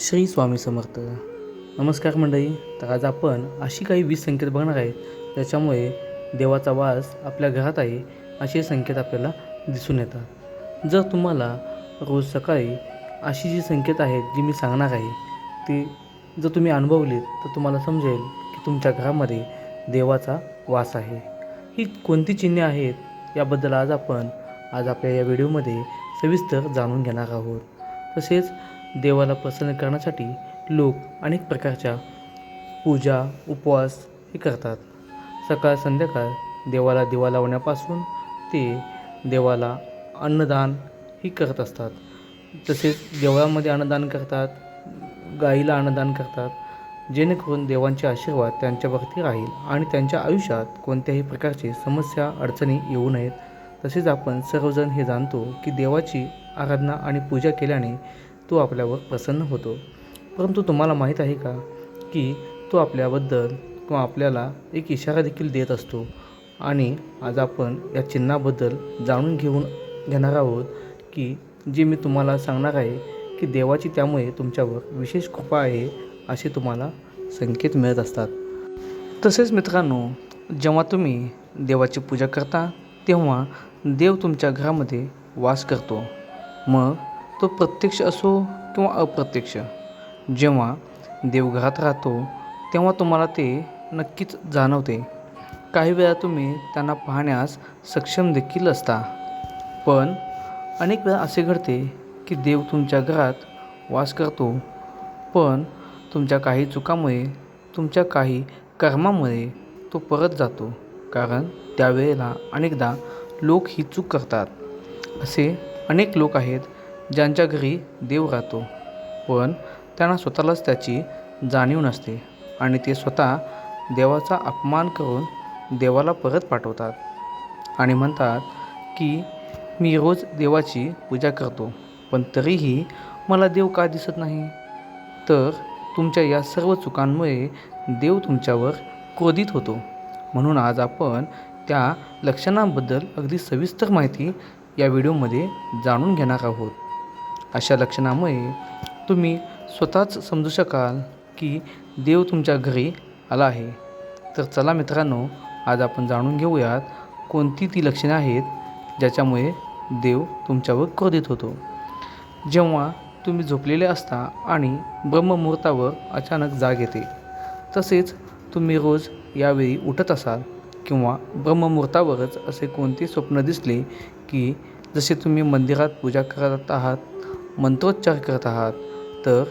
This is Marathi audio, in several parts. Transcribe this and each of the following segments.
श्री स्वामी समर्थ. नमस्कार मंडळी तर आज आपण अशी काही वीस संकेत बघणार आहेत ज्याच्यामुळे देवाचा वास आपल्या घरात आहे असे संकेत आपल्याला दिसून येतात. जर तुम्हाला रोज सकाळी अशी जी संकेत आहेत जी मी सांगणार आहे ती जर तुम्ही अनुभवलीत तर तुम्हाला समजेल की तुमच्या घरामध्ये देवाचा वास आहे. ही कोणती चिन्हे आहेत याबद्दल आज आपण आज आपल्या या व्हिडिओमध्ये सविस्तर जाणून घेणार आहोत. तसेच देवाला प्रसन्न करण्यासाठी लोक अनेक प्रकारच्या पूजा उपवास हे करतात. सकाळ संध्याकाळ देवाला दिवा लावण्यापासून ते देवाला अन्नदान ही करत असतात. तसेच देवळामध्ये अन्नदान करतात गाईला अन्नदान करतात जेणेकरून देवांचे आशीर्वाद त्यांच्यावरती राहील आणि त्यांच्या आयुष्यात कोणत्याही प्रकारचे समस्या अडचणी येऊ नयेत. तसेच आपण सर्वजण हे जाणतो की देवाची आराधना आणि पूजा केल्याने तो आपल्यावर प्रसन्न होतो. परंतु तुम्हाला माहीत आहे का की तो आपल्याबद्दल किंवा आपल्याला एक इशारा देखील देत असतो. आणि आज आपण या चिन्हाबद्दल जाणून घेऊन घेणार आहोत की जे मी तुम्हाला सांगणार आहे की देवाची त्यामुळे तुमच्यावर विशेष कृपा आहे असे तुम्हाला संकेत मिळत असतात. तसेच मित्रांनो जेव्हा तुम्ही देवाची पूजा करता तेव्हा देव तुमच्या घरामध्ये वास करतो. मग तो प्रत्यक्ष असो किंवा अप्रत्यक्ष. जेव्हा देवघरात राहतो तेव्हा तुम्हाला ते नक्कीच जाणवते. काही वेळा तुम्ही त्यांना पाहण्यास सक्षम देखील असता. पण अनेक वेळा असे घडते की देव तुमच्या घरात वास करतो. पण तुमच्या काही चुकामुळे तुमच्या काही कर्मामुळे तो परत जातो. कारण त्यावेळेला अनेकदा लोक ही चूक करतात. असे अनेक लोक आहेत ज्यांच्या घरी देव राहतो. पण त्यांना स्वतःलाच त्याची जाणीव नसते आणि ते स्वतः देवाचा अपमान करून देवाला परत पाठवतात आणि म्हणतात की मी रोज देवाची पूजा करतो पण तरीही मला देव का दिसत नाही? तर तुमच्या या सर्व चुकांमुळे देव तुमच्यावर क्रोधित होतो. म्हणून आज आपण त्या लक्षणांबद्दल अगदी सविस्तर माहिती या व्हिडिओमध्ये जाणून घेणार आहोत. अशा लक्षणामुळे तुम्ही स्वतःच समजू शकाल की देव तुमच्या घरी आला आहे. तर चला मित्रांनो आज आपण जाणून घेऊयात कोणती ती लक्षणे आहेत ज्याच्यामुळे देव तुमच्यावर क्रोधित होतो. जेव्हा तुम्ही झोपलेले असता आणि ब्रह्ममुहूर्तावर अचानक जाग येते तसेच तुम्ही रोज यावेळी उठत असाल किंवा ब्रह्ममुहूर्तावरच असे कोणते स्वप्न दिसले की जसे तुम्ही मंदिरात पूजा करत आहात मंत्रोच्चार करत आहात तर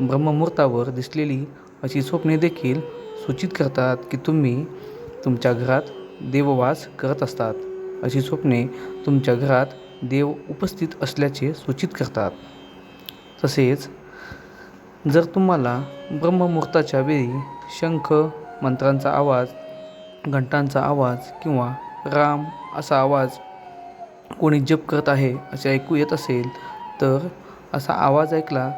ब्रह्ममुहूर्तावर दिसलेली अशी स्वप्ने देखील सूचित करतात की तुम्ही तुमच्या घरात देववास करत असतात. अशी स्वप्ने तुमच्या घरात देव उपस्थित असल्याचे सूचित करतात. तसेच जर तुम्हाला ब्रह्ममुहूर्ताच्या वेळी शंख मंत्रांचा आवाज घंटांचा आवाज किंवा राम असा आवाज कोणी जप करत आहे असे ऐकू येत असेल तर असा आवाज ऐकला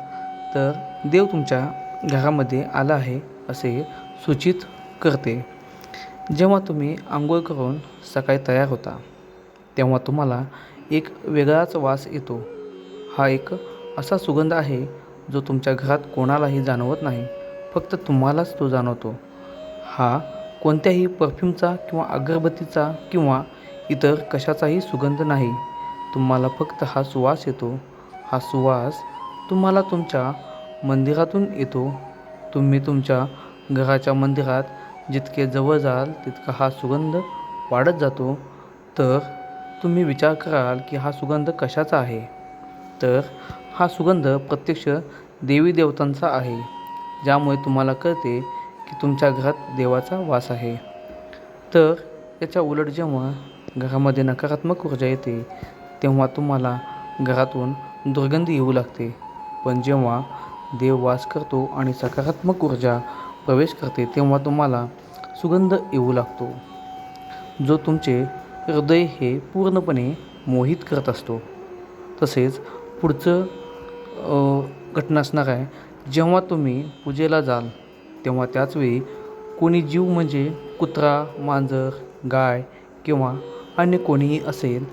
तर देव तुमच्या घरामध्ये आला आहे असे सूचित करते. जेव्हा तुम्ही आंघोळ करून सकाळी तयार होता तेव्हा तुम्हाला एक वेगळाच वास येतो. हा एक असा सुगंध आहे जो तुमच्या घरात कोणालाही जाणवत नाही फक्त तुम्हालाच तो जाणवतो. हा कोणत्याही परफ्यूमचा किंवा अगरबत्तीचा किंवा इतर कशाचाही सुगंध नाही. तुम्हाला फक्त हा सुवास येतो हा सुवास तुम्हाला तुमच्या मंदिरातून येतो. तुम्ही तुमच्या घराच्या मंदिरात जितके जवळ जाल तितका हा सुगंध वाढत जातो. तर तुम्ही विचार कराल की हा सुगंध कशाचा आहे? तर हा सुगंध प्रत्यक्ष देवी देवतांचा आहे ज्यामुळे तुम्हाला कळते की तुमच्या घरात देवाचा वास आहे. तर याच्या उलट जेव्हा घरामध्ये नकारात्मक ऊर्जा येते तेव्हा तुम्हाला घरातून दुर्गंधी येऊ लागते. पण जेव्हा देव वास करतो आणि सकारात्मक ऊर्जा प्रवेश करते तेव्हा तुम्हाला सुगंध येऊ लागतो. जो तुमचे हृदय हे पूर्णपणे मोहित करत असतो. तसेच पुढचं घटना असणार आहे जेव्हा तुम्ही पूजेला जाल तेव्हा त्याचवेळी कोणी जीव म्हणजे कुत्रा मांजर गाय किंवा अन्य कोणीही असेल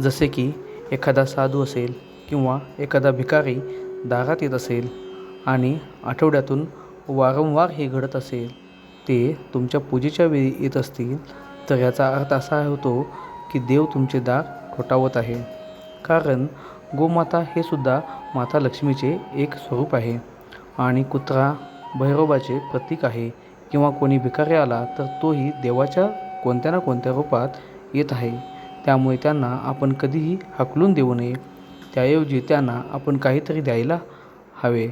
जसे की एखादा साधू असेल किंवा एखादा भिकारी दारात येत असेल आणि आठवड्यातून वारंवार हे घडत असेल ते तुमच्या पूजेच्या वेळी येत असतील तर याचा अर्थ असा होतो की देव तुमचे दार ठोठावत आहे. कारण गोमाता हे सुद्धा माता लक्ष्मीचे एक स्वरूप आहे आणि कुत्रा भैरोबाचे प्रतीक आहे किंवा कोणी भिकारी आला तर तोही देवाच्या कोणत्या ना कोणत्या रूपात येत आहे. त्यामुळे त्यांना आपण कधीही हाकलून देऊ नये. त्याऐवजी त्यांना आपण काहीतरी द्यायला हवे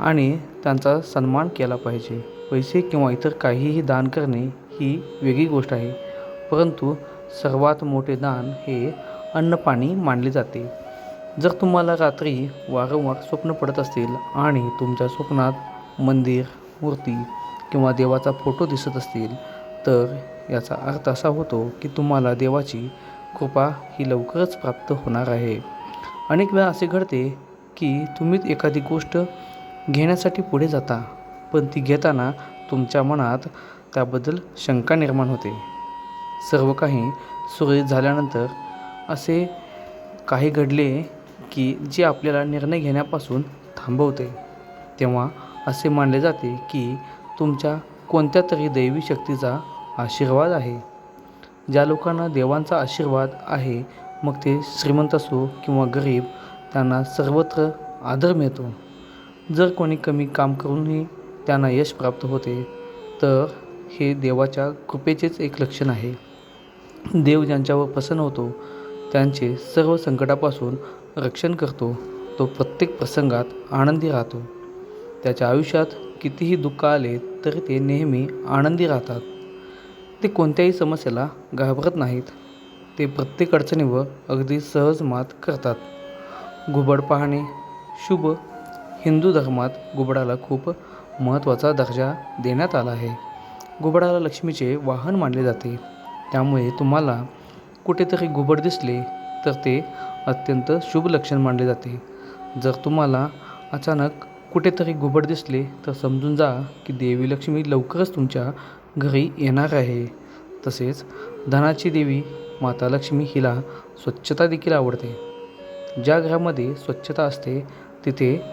आणि त्यांचा सन्मान केला पाहिजे. पैसे किंवा इतर काहीही दान करणे ही वेगळी गोष्ट आहे परंतु सर्वात मोठे दान हे अन्नपाणी मानले जाते. जर तुम्हाला रात्री वारंवार स्वप्न पडत असतील आणि तुमच्या स्वप्नात मंदिर मूर्ती किंवा देवाचा फोटो दिसत असतील तर याचा अर्थ असा होतो की तुम्हाला देवाची कृपा ही लवकरच प्राप्त होणार आहे. अनेक वेळा असे घडते की तुम्ही एखादी गोष्ट घेण्यासाठी पुढे जाता पण ती घेताना तुमच्या मनात त्याबद्दल शंका निर्माण होते. सर्व काही सुरळीत झाल्यानंतर असे काही घडले की जे आपल्याला निर्णय घेण्यापासून थांबवते. तेव्हा असे मानले जाते की तुमच्या कोणत्या तरी दैवी शक्तीचा आशीर्वाद आहे. ज्या लोकांना देवांचा आशीर्वाद आहे मग ते श्रीमंत असो किंवा गरीब त्यांना सर्वत्र आदर मिळतो. जर कोणी कमी काम करूनही त्यांना यश प्राप्त होते तर हे देवाच्या कृपेचेच एक लक्षण आहे. देव ज्यांच्यावर प्रसन्न होतो त्यांचे सर्व संकटापासून रक्षण करतो. तो प्रत्येक प्रसंगात आनंदी राहतो. त्याच्या आयुष्यात कितीही दुःख आले तरी ते नेहमी आनंदी राहतात. ते कोणत्याही समस्येला घाबरत नाहीत. ते प्रत्येक अडचणीवर अगदी सहज मात करतात. घुबड पाहणे शुभ हिंदू धर्मात घुबडाला खूप महत्त्वाचा दर्जा देण्यात आला आहे. घुबडाला लक्ष्मीचे वाहन मानले जाते. त्यामुळे तुम्हाला कुठेतरी घुबड दिसले तर ते अत्यंत शुभ लक्षण मानले जाते. जर तुम्हाला अचानक कुठेतरी घुबड दिसले तर समजून जा की देवी लक्ष्मी लवकरच तुमच्या घरी येणार आहे. तसेच धनाची देवी माता लक्ष्मी हिला स्वच्छता देखील आवडते. ज्या घरामध्ये स्वच्छता असते तिथे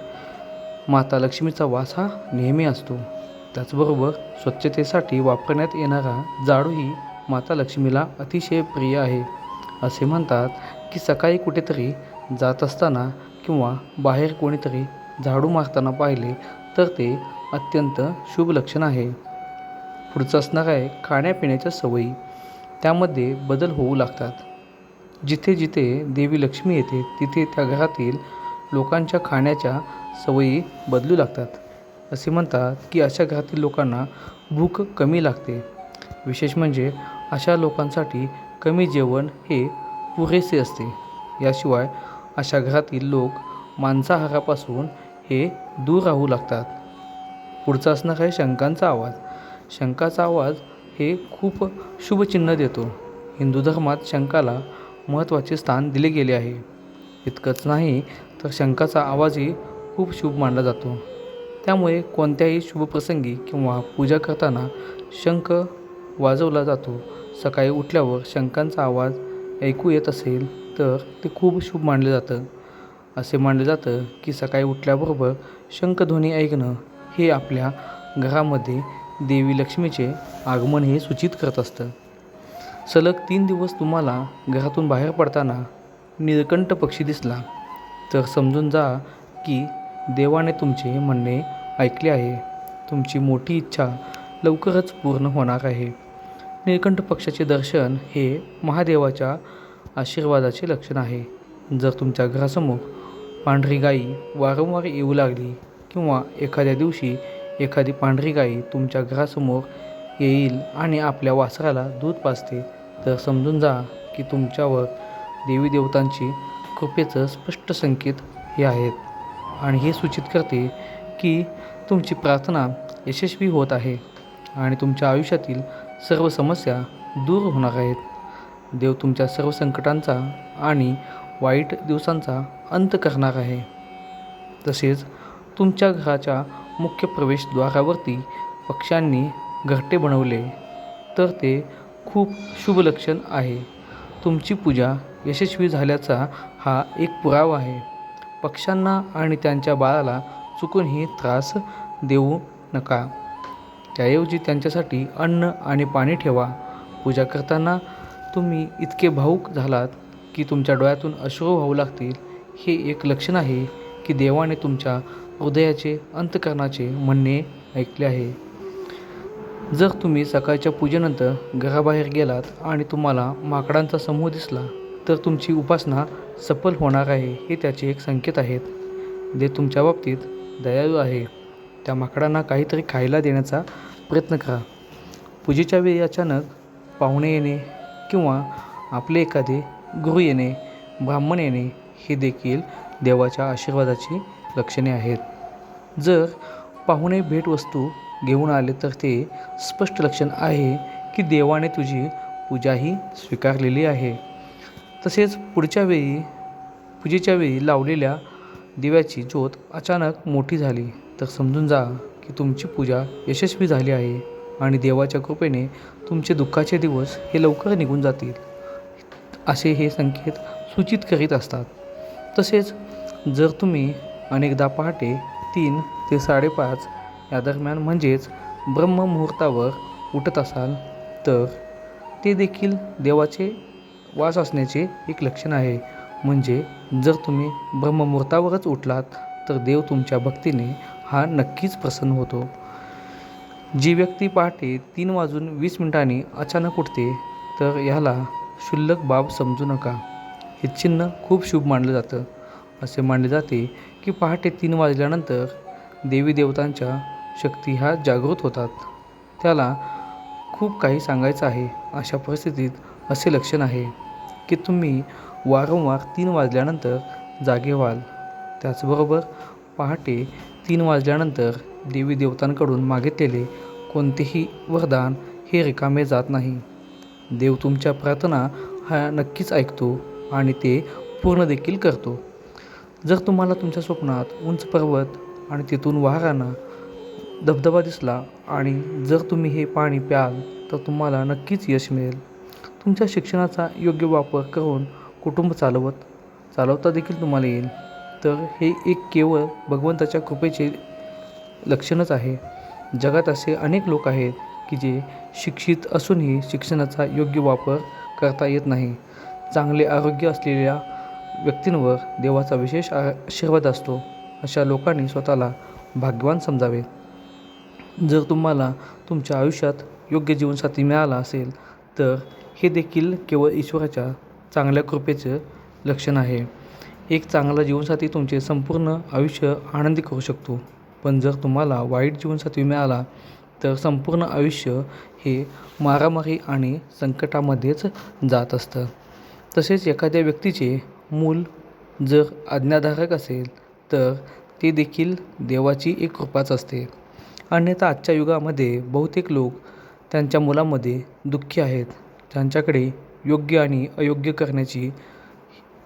माता लक्ष्मीचा वास हा नेहमी असतो. त्याचबरोबर स्वच्छतेसाठी वापरण्यात येणारा जाडूही माता लक्ष्मीला अतिशय प्रिय आहे. असे म्हणतात की सकाळी कुठेतरी जात असताना किंवा बाहेर कोणीतरी झाडू मारताना पाहिले तर ते अत्यंत शुभ लक्षण आहे. पुढचं असणार आहे खाण्यापिण्याच्या सवयी. त्यामध्ये बदल होऊ लागतात. जिथे जिथे देवी लक्ष्मी येते तिथे त्या घरातील लोकांच्या खाण्याच्या सवयी बदलू लागतात. असे म्हणतात की अशा घरातील लोकांना भूक कमी लागते. विशेष म्हणजे अशा लोकांसाठी कमी जेवण हे पुरेसे असते. याशिवाय अशा घरातील लोक मांसाहारापासून हे दूर राहू लागतात. पुढचा असणार आहे शंखांचा आवाज. शंकाचा आवाज हे खूप शुभचिन्ह देतो. हिंदू धर्मात शंखाला महत्त्वाचे स्थान दिले गेले आहे. इतकंच नाही तर शंखाचा आवाजही खूप शुभ मानला जातो. त्यामुळे कोणत्याही शुभप्रसंगी किंवा पूजा करताना शंख वाजवला जातो. सकाळी उठल्यावर शंखांचा आवाज ऐकू येत असेल तर ते खूप शुभ मानलं जातं. असे मानलं जातं की सकाळी उठल्याबरोबर शंखध्वनी ऐकणं हे आपल्या घरामध्ये देवी लक्ष्मीचे आगमन हे सूचित करत असतं. सलग तीन दिवस तुम्हाला घरातून बाहेर पडताना निळकंठ पक्षी दिसला. तर समजून जा की देवाने तुमचे म्हणणे ऐकले आहे. तुमची मोठी इच्छा लवकरच पूर्ण होणार आहे. निळकंठ पक्षाचे दर्शन हे महादेवाच्या आशीर्वादाचे लक्षण आहे. जर तुमच्या घरासमोर पांढरी गाई वारंवार येऊ लागली किंवा एखाद्या दिवशी एखादी पांढरी गाई तुमच्या घरासमोर येईल आणि आपल्या वासराला दूध पाजते तर समजून जा की तुमच्यावर देवी देवतांची कृपेचं स्पष्ट संकेत हे आहेत. आणि हे सूचित करते की तुमची प्रार्थना यशस्वी होत आहे आणि तुमच्या आयुष्यातील सर्व समस्या दूर होणार आहेत. देव तुमच्या सर्व संकटांचा आणि वाईट दिवसांचा अंत करणार आहे. तसेच तुमच्या घराच्या मुख्य प्रवेशद्वारावरती पक्ष्यांनी घरटे बनवले तर ते खूप शुभ लक्षण आहे. तुमची पूजा यशस्वी झाल्याचा हा एक पुरावा आहे. पक्ष्यांना आणि त्यांच्या बाळाला चुकूनही त्रास देऊ नका. त्याऐवजी त्यांच्यासाठी अन्न आणि पाणी ठेवा. पूजा करताना तुम्ही इतके भाऊक झालात की तुमच्या डोळ्यातून अश्रू वाहू लागतील. हे एक लक्षण आहे की देवाने तुमच्या हृदयाचे अंतकरणाचे म्हणणे ऐकले आहे. जर तुम्ही सकाळच्या पूजेनंतर घराबाहेर गेलात आणि तुम्हाला माकडांचा समूह दिसला तर तुमची उपासना सफल होणार आहे हे त्याचे एक संकेत आहेत. जे तुमच्या बाबतीत दयाळू आहे. त्या माकडांना काहीतरी खायला देण्याचा प्रयत्न करा. पूजेच्या वेळी अचानक पाहुणे येणे किंवा आपले एखादे गुरु येणे ब्राह्मण येणे हे देखील देवाच्या आशीर्वादाची लक्षणे आहेत. जर पाहुणे भेटवस्तू घेऊन आले तर ते स्पष्ट लक्षण आहे की देवाने तुझी पूजाही स्वीकारलेली आहे. तसेच पुढच्या वेळी पूजेच्या वेळी लावलेल्या दिव्याची ज्योत अचानक मोठी झाली. तर समजून जा की तुमची पूजा यशस्वी झाली आहे आणि देवाच्या कृपेने तुमचे दुःखाचे दिवस हे लवकर निघून जातील. असे हे संकेत सूचित करीत असतात. तसेच जर तुम्ही अनेकदा पहाटे तीन ते साडेपाच या दरम्यान म्हणजेच ब्रह्ममुहूर्तावर उठत असाल तर ते देखील देवाचे वास असण्याचे एक लक्षण आहे. म्हणजे जर तुम्ही ब्रह्ममुहूर्तावरच उठलात तर देव तुमच्या भक्तीने हा नक्कीच प्रसन्न होतो. जी व्यक्ती पहाटे तीन वाजून वीस मिनिटांनी अचानक उठते तर ह्याला क्षुल्लक बाब समजू नका. हे चिन्ह खूप शुभ मानलं जातं. असे मानले जाते की पहाटे तीन वाजल्यानंतर देवी देवतांच्या शक्ती ह्या जागृत होतात. त्याला खूप काही सांगायचं आहे अशा परिस्थितीत असे लक्षण आहे की तुम्ही वारंवार तीन वाजल्यानंतर जागे व्हाल. त्याचबरोबर पहाटे तीन वाजल्यानंतर देवी देवतांकडून मागितलेले कोणतेही वरदान हे रिकामे जात नाही. देव तुमच्या प्रार्थना हा नक्कीच ऐकतो आणि ते पूर्ण देखील करतो. जर तुम्हाला तुमच्या स्वप्नात उंच पर्वत आणि तिथून वाहराना धबधबा दिसला आणि जर तुम्ही हे पाणी प्याल तर तुम्हाला नक्कीच यश मिळेल. तुमच्या शिक्षणाचा योग्य वापर करून कुटुंब चालवत चालवता देखील तुम्हाला येईल. तर हे एक केवळ भगवंताच्या कृपेचे लक्षणच आहे. जगात असे अनेक लोक आहेत की जे शिक्षित असूनही शिक्षणाचा योग्य वापर करता येत नाही. चांगले आरोग्य असलेल्या व्यक्तींवर देवाचा विशेष आ- आशीर्वाद असतो अशा लोकांनी स्वतःला भाग्यवान समजावे. जर तुम्हाला तुमच्या आयुष्यात योग्य जीवनसाथी मिळाला असेल तर हे देखील केवळ ईश्वराच्या चांगल्या कृपेचं लक्षण आहे. एक चांगला जीवनसाथी तुमचे संपूर्ण आयुष्य आनंदी करू शकतो. पण जर तुम्हाला वाईट जीवनसाथी मिळाला तर संपूर्ण आयुष्य हे मारामारी आणि संकटामध्येच जात असतं. तसेच एखाद्या व्यक्तीचे मूल जर आज्ञाधारक असेल तर ते देखील देवाची एक कृपाच असते. अन्यथा आजच्या युगामध्ये बहुतेक लोक त्यांच्या मुलामध्ये दुःखी आहेत. त्यांच्याकडे योग्य आणि अयोग्य करण्याची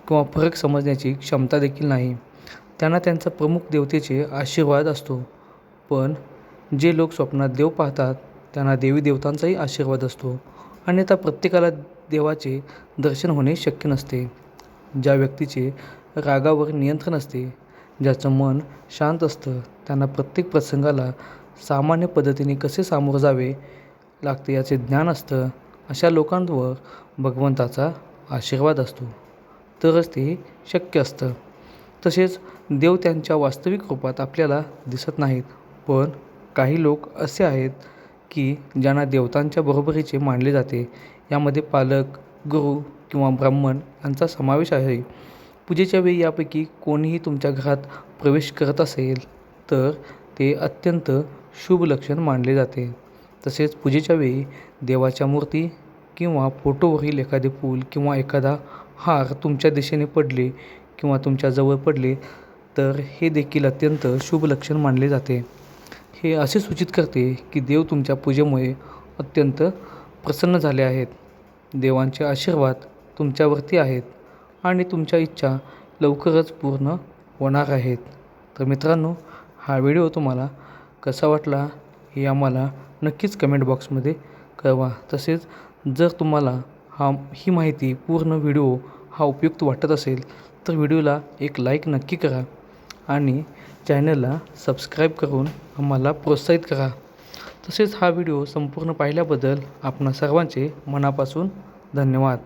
किंवा फरक समजण्याची क्षमता देखील नाही. त्यांना त्यांचा प्रमुख देवतेचे आशीर्वाद असतो. पण जे लोक स्वप्नात देव पाहतात त्यांना देवी देवतांचाही आशीर्वाद असतो. अन्यथा प्रत्येकाला देवाचे दर्शन होणे शक्य नसते. ज्या व्यक्तीचे रागावर नियंत्रण असते ज्याचं मन शांत असतं त्यांना प्रत्येक प्रसंगाला सामान्य पद्धतीने कसे सामोरं जावे लागते याचे ज्ञान असतं अशा लोकांवर भगवंताचा आशीर्वाद असतो. तरच ते शक्य असतं. तसेच देव त्यांच्या वास्तविक रूपात आपल्याला दिसत नाहीत पण काही लोक असे आहेत की ज्यांना देवतांच्या बरोबरीचे मानले जाते. यामध्ये पालक गुरु किंवा ब्राह्मण यांचा समावेश आहे. पूजेच्या वेळी यापैकी कोणीही तुमच्या घरात प्रवेश करत असेल तर ते अत्यंत शुभ लक्षण मानले जाते. तसेच पूजेच्या वेळी देवाच्या मूर्ती किंवा फोटोवरील एखादे फूल किंवा एखादा हार तुमच्या दिशेने पडले किंवा तुमच्या जवळ पडले तर हे देखील अत्यंत शुभ लक्षण मानले जाते. हे असे सूचित करते की देव तुमच्या पूजेमुळे अत्यंत प्रसन्न झाले आहेत. देवांचे आशीर्वाद तुमच्यावरती आहेत आणि तुमच्या इच्छा लवकरच पूर्ण होणार आहेत. तर मित्रांनो हा व्हिडिओ तुम्हाला कसा वाटला हे आम्हाला नक्कीच कमेंट बॉक्समध्ये कळवा. तसेच जर तुम्हाला हा ही माहिती पूर्ण व्हिडिओ हा उपयुक्त वाटत असेल तर व्हिडिओला एक लाईक नक्की करा आणि चॅनलला सबस्क्राईब करून आम्हाला प्रोत्साहित करा. तसेच हा व्हिडिओ संपूर्ण पाहिल्याबद्दल आपणा सर्वांचे मनापासून धन्यवाद.